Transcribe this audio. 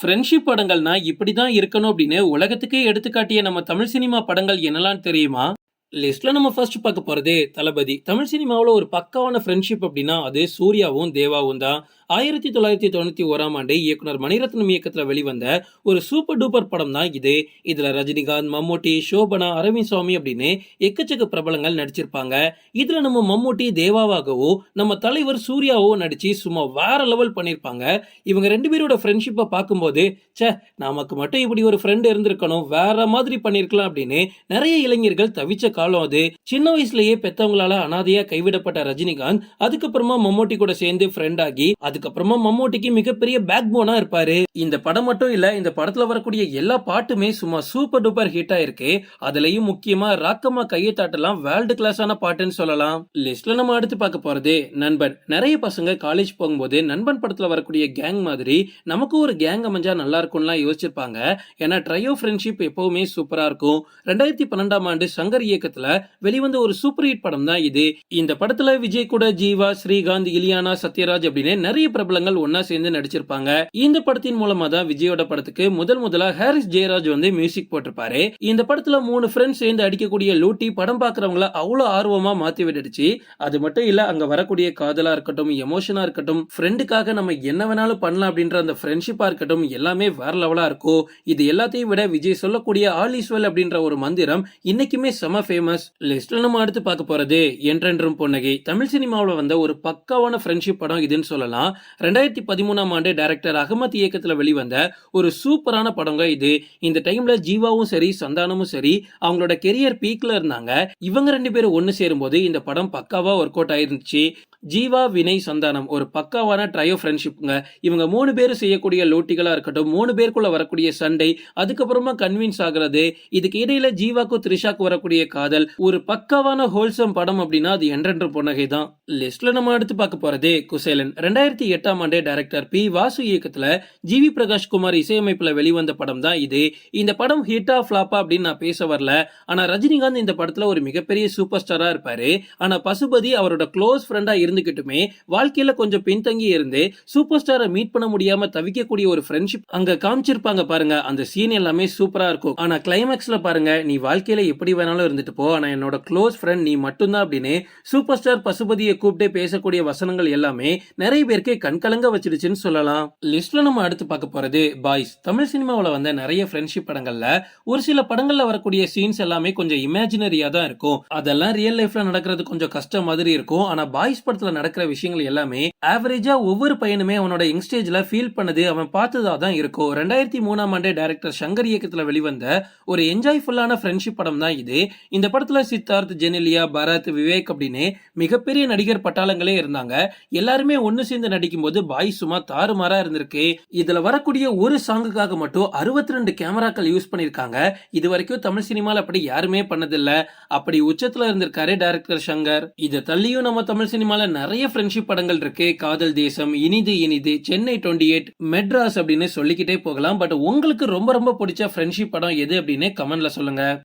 Friendship படங்கள்னா இப்படிதான் இருக்கணும் அப்படின்னு உலகத்துக்கே எடுத்துக்காட்டிய நம்ம தமிழ் சினிமா படங்கள் என்னலாம் தெரியுமா? லிஸ்ட்ல நம்ம ஃபர்ஸ்ட் பார்க்க போறதே தளபதி. தமிழ் சினிமாவில் ஒரு பக்காவான ஃப்ரெண்ட்ஷிப் அப்படின்னா அது சூர்யாவும் தேவாவும் தான். ஆயிரத்தி தொள்ளாயிரத்தி தொண்ணூத்தி ஓராம் ஆண்டு இயக்குனர் மணிரத்னம் இயக்கத்தில் வெளிவந்த ஒரு சூப்பர் டூப்பர் படம் தான் இது. இதுல ரஜினிகாந்த் மம்மூட்டி சோபனா அரவிந்த் சுவாமி அப்படின்னு எக்கச்சக்க பிரபலங்கள் நடிச்சிருப்பாங்க. இதுல நம்ம மம்மூட்டி தேவாவாகவோ நம்ம தலைவர் சூர்யாவோ நடிச்சு சும்மா வேற லெவல் பண்ணியிருப்பாங்க இவங்க ரெண்டு பேரோட ஃப்ரெண்ட்ஷிப்பை பார்க்கும்போது ச்சே நமக்கு மட்டும் இப்படி ஒரு ஃப்ரெண்ட் இருந்திருக்கணும் வேற மாதிரி பண்ணியிருக்கலாம் அப்படின்னு நிறைய இளைஞர்கள் தவிச்ச காலம் அது. சின்ன வயசுலயே பெத்தவங்களால அனாதையா கைவிடப்பட்ட ரஜினிகாந்த் அதுக்கப்புறமா மம்மூட்டி கூட சேர்ந்து ஃப்ரெண்ட் ஆகி அதுக்கப்புறமா மம்மூட்டிக்கு மிகப்பெரிய பேக் போனா இருப்பாரு. இந்த படம் மட்டும் இல்ல இந்த படத்துல வரக்கூடிய எல்லா பாட்டுமே சும்மா சூப்பர் டூப்பர் ஹிட் ஆயிருக்கு. அதுலயும் முக்கியமா ராக்கம்மா கையை தாட்டலாம் வேர்ல்டு கிளாஸான பாட்டுன்னு சொல்லலாம். லிஸ்ட்ல நம்ம அடுத்து பார்க்க போறது நண்பன். நிறைய பசங்க காலேஜ் போகும்போது நண்பன் படத்துல வரக்கூடிய கேங் மாதிரி நமக்கு ஒரு கேங் அமைஞ்சா நல்லா இருக்கும்லாம் யோசிச்சிருப்பாங்க. ஏன்னா ட்ரையோ ஃப்ரெண்ட்ஷிப் எப்பவுமே சூப்பரா இருக்கும். ரெண்டாயிரத்தி பன்னெண்டாம் ஆண்டு சங்கர் இயக்க இயக்கத்துல வெளிவந்த ஒரு சூப்பர் ஹிட் படம் தான் இது. இந்த படத்துல விஜய் கூட ஜீவா ஸ்ரீகாந்த் இலியானா சத்யராஜ் அப்படின்னு நிறைய பிரபலங்கள் ஒன்னா சேர்ந்து நடிச்சிருப்பாங்க. இந்த படத்தின் மூலமா தான் விஜயோட படத்துக்கு முதல் முதலா ஹாரிஸ் ஜெயராஜ் வந்து மியூசிக் போட்டிருப்பாரு. இந்த படத்துல மூணு ஃப்ரெண்ட்ஸ் சேர்ந்து அடிக்கக்கூடிய லூட்டி படம் பாக்குறவங்கள அவ்வளவு ஆர்வமா மாத்தி விட்டுடுச்சு. அது மட்டும் இல்ல அங்க வரக்கூடிய காதலா இருக்கட்டும் எமோஷனா இருக்கட்டும் ஃப்ரெண்டுக்காக நம்ம என்ன வேணாலும் பண்ணலாம் அப்படின்ற அந்த ஃப்ரெண்ட்ஷிப்பா இருக்கட்டும் எல்லாமே வேற லெவலா இருக்கும். இது எல்லாத்தையும் விட விஜய் சொல்லக்கூடிய ஆல் இஸ் அப்படின்ற ஒரு மந்திரம் இன்னைக்குமே செம ஃபேமஸ் லிஸ்ட்ல நம்ம அடுத்து பார்க்க போறது என்றென்றும் பொன்னகை. தமிழ் சினிமாவில் வந்த ஒரு பக்காவான ஃப்ரெண்ட்ஷிப் படம் இதுன்னு சொல்லலாம். ரெண்டாயிரத்தி பதிமூணாம் ஆண்டு டைரக்டர் அகமத் இயக்கத்தில் வெளிவந்த ஒரு சூப்பரான படங்க இது. இந்த டைம்ல ஜீவாவும் சரி சந்தானமும் சரி அவங்களோட கெரியர் பீக்ல இருந்தாங்க. இவங்க ரெண்டு பேரும் ஒன்னு சேரும்போது இந்த படம் பக்காவா ஒர்க் அவுட் ஆயிருந்துச்சு. ஜீவா வினய் சந்தானம் ஒரு பக்காவான ட்ரையோ ஃப்ரெண்ட்ஷிப்புங்க இவங்க மூணு பேரும் செய்யக்கூடிய லோட்டிகளா இருக்கட்டும் மூணு பேருக்குள்ள வரக்கூடிய சண்டை அதுக்கப்புறமா கன்வின்ஸ் ஆகுறது இதுக்கு இடையில ஜீவாக்கும் த்ரிஷாக்கும் வரக்கூடிய காதல் ஒரு பக்காவான ஹோல்சம் படம் அப்படின்னா அது என்றென்று புன்னகை தான் லிஸ்ட்ல நம்ம எடுத்து பார்க்க போறதே குசேலன். ரெண்டாயிரத்தி எட்டாம் ஆண்டு டைரக்டர் பி. வாசு இயக்கத்துல ஜிவி பிரகாஷ் குமார் இசையமைப்புல வெளிவந்த படம் தான் இது. இந்த படம் ஹிட்டா ஃபிளாப்பா அப்படின்னு நான் பேச வரல. ஆனா ரஜினிகாந்த் இந்த படத்துல ஒரு மிகப்பெரிய சூப்பர் ஸ்டாரா இருப்பாரு. ஆனா பசுபதி அவரோட க்ளோஸ் ஃப்ரெண்டா இருந்துகிட்டுமே வாழ்க்கையில கொஞ்சம் பின்தங்கி இருந்து சூப்பர் ஸ்டாரை மீட் பண்ண முடியாம தவிக்கக்கூடிய ஒரு ஃப்ரெண்ட்ஷிப் அங்க காமிச்சிருப்பாங்க பாருங்க. அந்த சீன் எல்லாமே சூப்பரா இருக்கும். ஆனா கிளைமேக்ஸ்ல பாருங்க நீ வாழ்க்கையில எப்படி வேணாலும் இருந்துட்டு போ. ஆனா என்னோட க்ளோஸ் ஃப்ரெண்ட் நீ மட்டும்தான் அப்படின்னு சூப்பர் ஸ்டார் பசுபதியை கூப்பிட்டு பேசக்கூடிய வசனங்கள் எல்லாமே நிறைய பேருக்கு கண்கலங்க வச்சிடுச்சுன்னு சொல்லலாம். லிஸ்ட்ல நம்ம அடுத்து பார்க்க போறது பாய்ஸ் தமிழ் சினிமாவில் வந்த நிறைய ஃப்ரெண்ட்ஷிப் படங்கள்ல ஒரு சில படங்கள்ல வரக்கூடிய சீன்ஸ் எல்லாமே கொஞ்சம் இமேஜினரியா தான் இருக்கும். அதெல்லாம் ரியல் லைஃப்ல நடக்கிறது கொஞ்சம் கஷ்டம் மாதிரி இருக்கும். ஆனா பாய்ஸ் படத்துல நடக்கிற விஷயங்கள் எல்லாமே ஆவரேஜா ஒவ்வொரு பையனுமே அவனோட யங்ஸ்டேஜ்ல ஃபீல் பண்ணது அவன் பார்த்ததா தான் இருக்கும். ரெண்டாயிரத்தி மூணாம் ஆண்டு டைரக்டர் சங்கர் இயக்கத்துல வெளிவந்த ஒரு என்ஜாய்ஃபுல்லான ஃப்ரெண்ட்ஷிப் படம் தான் இது. இந்த படத்துல சித்தார்த் ஜெனிலியா பரத் விவேக் அப்படின்னு மிகப்பெரிய நடிகர் பட்டாளங்களே இருந்தாங்க. எல்லாருமே ஒன்னு சேர்ந்து நடிக்கும் போது பாய் சும்மா தாறுமாறா இருந்திருக்கு. இதுல வரக்கூடிய ஒரு சாங்குக்காக மட்டும் அறுபத்தி ரெண்டு கேமராக்கள் யூஸ் பண்ணிருக்காங்க இது வரைக்கும் தமிழ் சினிமால அப்படி யாருமே பண்ணதில்ல. அப்படி உச்சத்துல இருந்திருக்காரு டைரக்டர் சங்கர் இதை தள்ளியும் நம்ம தமிழ் சினிமால நிறைய ஃப்ரெண்ட்ஷிப் படங்கள் இருக்கு. காதல் தேசம் இனிது இனிது சென்னை டுவெண்ட்டி எயிட் மெட்ராஸ் அப்படின்னு சொல்லிக்கிட்டே போகலாம். பட் உங்களுக்கு ரொம்ப ரொம்ப பிடிச்ச ஃப்ரெண்ட்ஷிப் படம் எது அப்படின்னு கமெண்ட்ல சொல்லுங்க.